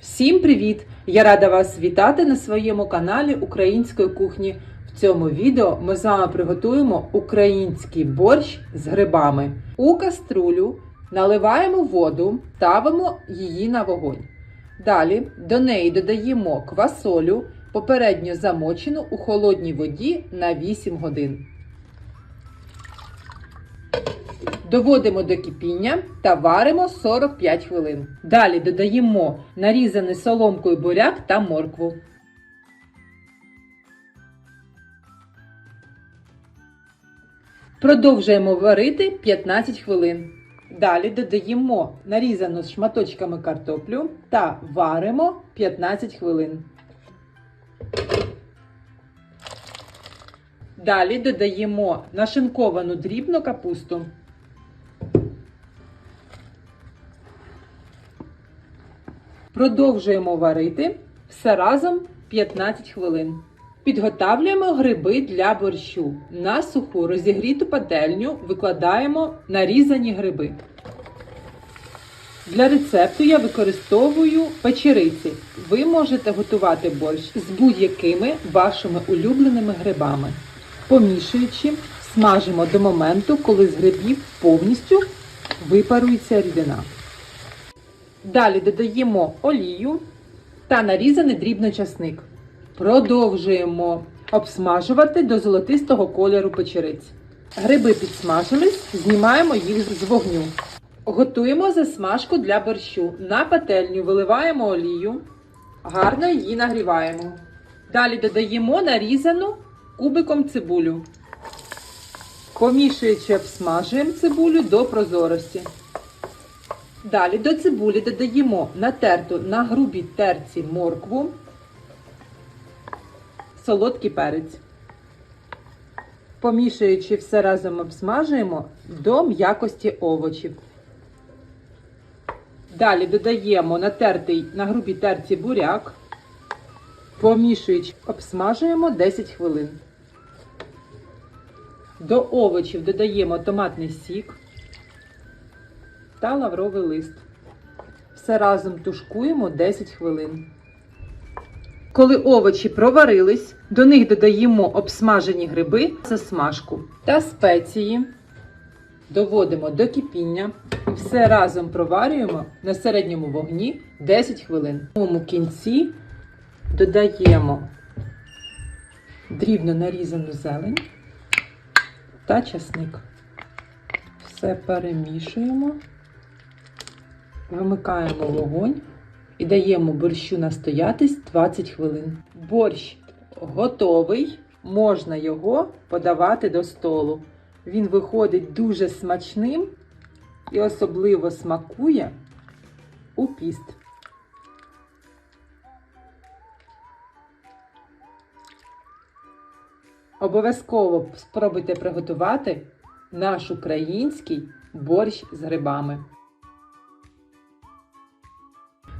Всім привіт! Я рада вас вітати на своєму каналі Української кухні. В цьому відео ми з вами приготуємо український борщ з грибами. У каструлю наливаємо воду, ставимо її на вогонь. Далі до неї додаємо квасолю, попередньо замочену у холодній воді на 8 годин. Доводимо до кипіння та варимо 45 хвилин. Далі додаємо нарізаний соломкою буряк та моркву. Продовжуємо варити 15 хвилин. Далі додаємо нарізану шматочками картоплю та варимо 15 хвилин. Далі додаємо нашинковану дрібну капусту. Продовжуємо варити все разом 15 хвилин. Підготавлюємо гриби для борщу. На суху розігріту пательню викладаємо нарізані гриби. Для рецепту я використовую печериці. Ви можете готувати борщ з будь-якими вашими улюбленими грибами. Помішуючи, смажимо до моменту, коли з грибів повністю випарується рідина. Далі додаємо олію та нарізаний дрібно часник. Продовжуємо обсмажувати до золотистого кольору печериць. Гриби підсмажились, знімаємо їх з вогню. Готуємо засмажку для борщу. На пательню виливаємо олію, гарно її нагріваємо. Далі додаємо нарізану кубиком цибулю. Помішуючи, обсмажуємо цибулю до прозорості. Далі до цибулі додаємо натерту на грубій терці моркву, солодкий перець. Помішуючи все разом обсмажуємо до м'якості овочів. Далі додаємо натертий на грубій терці буряк. Помішуючи, обсмажуємо 10 хвилин. До овочів додаємо томатний сік та лавровий лист. Все разом тушкуємо 10 хвилин. Коли овочі проварились, до них додаємо обсмажені гриби за смажку та спеції. Доводимо до кипіння і все разом проварюємо на середньому вогні 10 хвилин. У кінці додаємо дрібно нарізану зелень та часник. Все перемішуємо. Вимикаємо вогонь і даємо борщу настоятись 20 хвилин. Борщ готовий, можна його подавати до столу. Він виходить дуже смачним і особливо смакує у піст. Обов'язково спробуйте приготувати наш український борщ з грибами.